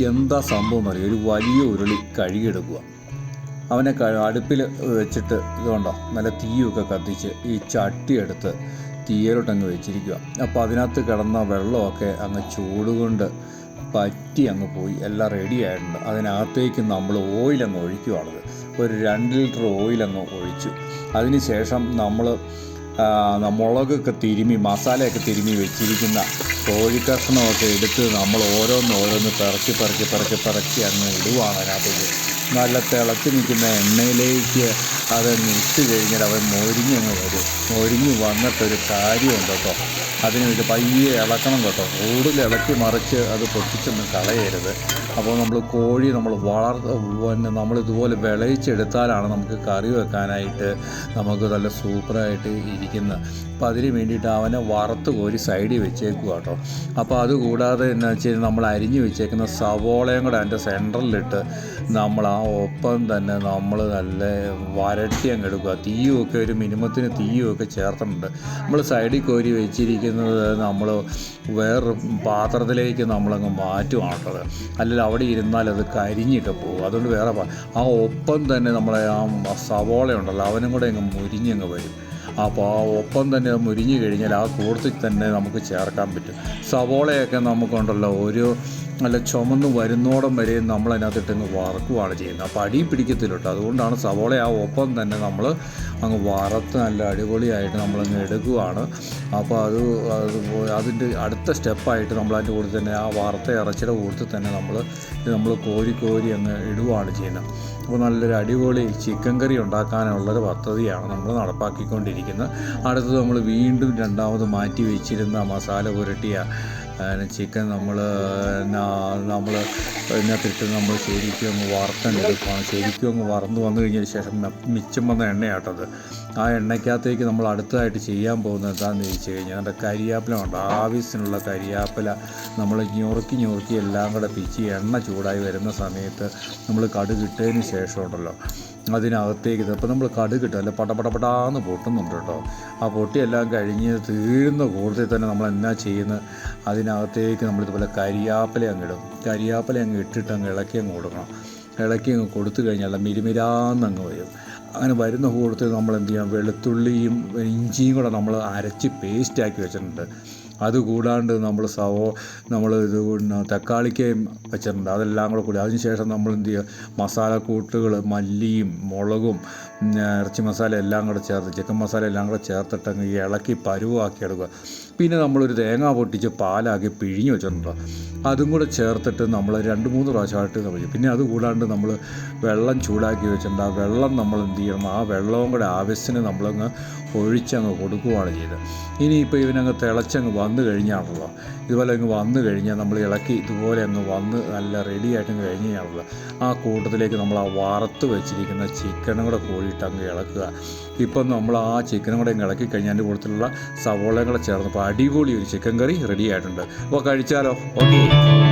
എന്താ സംഭവം എന്നറിയോ? ഒരു വലിയ ഉരുളി കഴുകിയെടുക്കുക. അവനെ അടുപ്പിൽ വെച്ചിട്ട് ഇതുകൊണ്ടോ നല്ല തീയൊക്കെ കത്തിച്ച് ഈ ചട്ടി എടുത്ത് തീയലോട്ടങ്ങ് വെച്ചിരിക്കുക. അപ്പോൾ അതിനകത്ത് കിടന്ന വെള്ളമൊക്കെ അങ്ങ് ചൂടുകൊണ്ട് പറ്റി അങ്ങ് പോയി. എല്ലാം റെഡി ആയിട്ടുണ്ട്. അതിനകത്തേക്ക് നമ്മൾ ഓയിൽ അങ്ങ് ഒഴിക്കുവാണത്. ഒരു രണ്ട് ലിറ്റർ ഓയിൽ അങ്ങ് ഒഴിച്ചു. അതിന് ശേഷം നമ്മൾ മുളകൊക്കെ തിരുമി മസാലയൊക്കെ തിരുമി വെച്ചിരിക്കുന്ന കോഴിക്കഷ്ണമൊക്കെ എടുത്ത് നമ്മൾ ഓരോന്ന് ഓരോന്ന് പിറക്കി പിറക്കി പിറക്കി പിറക്കി അങ്ങ് ഇടുവാണ് അതിനകത്തേക്ക്. നല്ല തിളച്ച് നിൽക്കുന്ന എണ്ണയിലേക്ക് അതങ്ങ് ഇട്ട് കഴിഞ്ഞാൽ അവൻ മൊരിഞ്ഞങ്ങ് വരും. മൊരിഞ്ഞ് വന്നിട്ടൊരു കാര്യമുണ്ട് കേട്ടോ. അതിന് വേണ്ടി പയ്യെ ഇളക്കണം കേട്ടോ. കൂടുതൽ ഇളക്കി മറിച്ച് അത് പൊട്ടിച്ചൊന്നും കളയരുത്. അപ്പോൾ നമ്മൾ കോഴി നമ്മൾ വളർ പിന്നെ നമ്മൾ ഇതുപോലെ വിളയിച്ചെടുത്താലാണ് നമുക്ക് കറി വെക്കാനായിട്ട് നമുക്ക് നല്ല സൂപ്പറായിട്ട് ഇരിക്കുന്നത്. അപ്പോൾ അതിന് വേണ്ടിയിട്ട് അവനെ വറുത്ത് കോരി സൈഡിൽ വെച്ചേക്കുക കേട്ടോ. അപ്പോൾ അതുകൂടാതെ എന്ന് വെച്ച് കഴിഞ്ഞാൽ നമ്മൾ അരിഞ്ഞു വെച്ചേക്കുന്ന സവോളയും കൂടെ അതിന്റെ സെന്ററിലിട്ട് നമ്മൾ ആ ഒപ്പം തന്നെ നമ്മൾ നല്ല വരട്ടി അങ്ങ് എടുക്കുക തീയുമൊക്കെ ഒരു മിനിമത്തിന് തീയുമൊക്കെ ചേർത്തിട്ടുണ്ട്. നമ്മൾ സൈഡിൽ കോരി വെച്ചിരിക്കുന്നത് നമ്മൾ വേറൊരു പാത്രത്തിലേക്ക് നമ്മളങ്ങ് മാറ്റുവാണുള്ളത് അല്ലെങ്കിൽ അവിടെ ഇരുന്നാൽ അത് കരിഞ്ഞിട്ട് പോകും. അതുകൊണ്ട് വേറെ ആ ഒപ്പം തന്നെ നമ്മളെ ആ സവോള ഉണ്ടല്ലോ അവനും കൂടെ അങ്ങ് മുരിഞ്ഞങ്ങ് വരും. അപ്പോൾ ആ ഒപ്പം തന്നെ മുരിഞ്ഞ് കഴിഞ്ഞാൽ ആ കൂർത്തിൽ തന്നെ നമുക്ക് ചേർക്കാൻ പറ്റും. സവോളയൊക്കെ നമുക്കുണ്ടല്ലോ ഒരു നല്ല ചുമന്ന് വരുന്നോടം വരെ നമ്മൾ അതിനകത്തിട്ടങ്ങ് വറക്കുകയാണ് ചെയ്യുന്നത്. അപ്പോൾ അടി പിടിക്കത്തില്ലോട്ട് അതുകൊണ്ടാണ് സവോള ആ ഒപ്പം തന്നെ നമ്മൾ അങ്ങ് വറുത്ത് നല്ല അടിപൊളിയായിട്ട് നമ്മളങ്ങ് എടുക്കുകയാണ്. അപ്പോൾ അത് അതിന്റെ അടുത്ത സ്റ്റെപ്പായിട്ട് നമ്മൾ അതിന്റെ കൂടെ തന്നെ ആ വറുത്ത ഇറച്ചിയുടെ കൂട്ടത്തിൽ തന്നെ നമ്മൾ നമ്മൾ കോരി കോരി അങ്ങ് ഇടുകയാണ് ചെയ്യുന്നത്. അപ്പോൾ നല്ലൊരു അടിപൊളി ചിക്കൻ കറി ഉണ്ടാക്കാനുള്ളൊരു പദ്ധതിയാണ് നമ്മൾ നടപ്പാക്കിക്കൊണ്ടിരിക്കുന്നത്. അടുത്തത് നമ്മൾ വീണ്ടും രണ്ടാമത് മാറ്റി വെച്ചിരുന്ന മസാല പുരട്ടിയ ചിക്കൻ നമ്മൾ നമ്മൾ ഇതിനകത്തിട്ട് നമ്മൾ ശരിക്കും അങ്ങ് വറുത്തെടുക്കുകയാണ് ശരിക്കും അങ്ങ് വറന്ന് വന്നു കഴിഞ്ഞതിന് ശേഷം മിച്ചം വന്ന എണ്ണയാട്ടത് ആ എണ്ണയ്ക്കകത്തേക്ക് നമ്മൾ അടുത്തതായിട്ട് ചെയ്യാൻ പോകുന്നത് എന്താണെന്ന് ചോദിച്ചു കഴിഞ്ഞാൽ നമ്മുടെ കരിയാപ്പില ഉണ്ട് ആവശ്യത്തിനുള്ള കരിയാപ്പില നമ്മൾ ഞുറുക്കി ഞുറുക്കി എല്ലാം കൂടെ പിച്ച് എണ്ണ ചൂടായി വരുന്ന സമയത്ത് നമ്മൾ കടുക് ഇട്ടതിന് ശേഷം ഉണ്ടല്ലോ അതിനകത്തേക്ക് അപ്പോൾ നമ്മൾ കടുകിട്ട് അല്ല പടപടപടാന്ന് പൊട്ടുന്നുണ്ട് കേട്ടോ. ആ പൊട്ടിയെല്ലാം കഴിഞ്ഞ് തീരുന്ന കൂടുതൽ തന്നെ നമ്മൾ എന്നാ ചെയ്യുന്നത്? അതിനകത്തേക്ക് നമ്മളിതുപോലെ കരിയാപ്പില അങ്ങ് ഇടും. കരിയാപ്പല അങ്ങ് ഇട്ടിട്ട് അങ്ങ് ഇളക്കി അങ്ങ് കൊടുക്കണം. ഇളക്കി അങ്ങ് കൊടുത്തു കഴിഞ്ഞാൽ മിരുമിരാന്നങ്ങ് വരും. അങ്ങനെ വരുന്ന കൂട്ടത്തിൽ നമ്മൾ എന്ത് ചെയ്യാം? വെളുത്തുള്ളിയും ഇഞ്ചിയും കൂടെ നമ്മൾ അരച്ച് പേസ്റ്റാക്കി വെച്ചിട്ടുണ്ട്. അതുകൂടാണ്ട് നമ്മൾ സവോ നമ്മൾ ഇത് തക്കാളിക്കയും വെച്ചിട്ടുണ്ട്. അതെല്ലാം കൂടെ കൂടി. അതിന് ശേഷം നമ്മൾ എന്ത് ചെയ്യുക? മസാലക്കൂട്ടുകൾ മല്ലിയും മുളകും ഇറച്ചി മസാല എല്ലാം കൂടെ ചേർത്ത് ചിക്കൻ മസാല എല്ലാം കൂടെ ചേർത്തിട്ട് അങ്ങ് ഇളക്കി പരുവാക്കി എടുക്കുക. പിന്നെ നമ്മളൊരു തേങ്ങ പൊട്ടിച്ച് പാലാക്കി പിഴിഞ്ഞ് വെച്ചിട്ടുണ്ട്. അതും കൂടെ ചേർത്തിട്ട് നമ്മൾ രണ്ട് മൂന്ന് പ്രാവശ്യമായിട്ട് നമ്മൾ പിന്നെ അത് കൂടാണ്ട് നമ്മൾ വെള്ളം ചൂടാക്കി വെച്ചിട്ടുണ്ട്. ആ വെള്ളം നമ്മൾ എന്ത് ചെയ്യണം? ആ വെള്ളവും കൂടെ ആവശ്യത്തിന് നമ്മളങ്ങ് ഒഴിച്ചങ്ങ് കൊടുക്കുകയാണ് ചെയ്തത്. ഇനിയിപ്പോൾ ഇവനങ്ങ് തിളച്ചങ്ങ് വന്നു കഴിഞ്ഞാണല്ലോ. ഇതുപോലെ അങ്ങ് വന്നു കഴിഞ്ഞാൽ നമ്മൾ ഇളക്കി ഇതുപോലെ അങ്ങ് വന്ന് നല്ല റെഡി ആയിട്ട് കഴിഞ്ഞ് കഴിഞ്ഞാണല്ലോ. ആ കൂട്ടത്തിലേക്ക് നമ്മൾ ആ വറുത്ത് വെച്ചിരിക്കുന്ന ചിക്കനും കൂടെ കോഴിയിട്ട് അങ്ങ് ഇളക്കുക. ഇപ്പം നമ്മൾ ആ ചിക്കനും കൂടെ അങ്ങ് ഇളക്കി കഴിഞ്ഞാൽ അതിന്റെ കൂട്ടത്തിലുള്ള സവോളയും കൂടെ ചേർന്നപ്പോൾ അടിപൊളി ഒരു ചിക്കൻ കറി റെഡി ആയിട്ടുണ്ട്. അപ്പോൾ കഴിച്ചാലോ? ഓക്കെ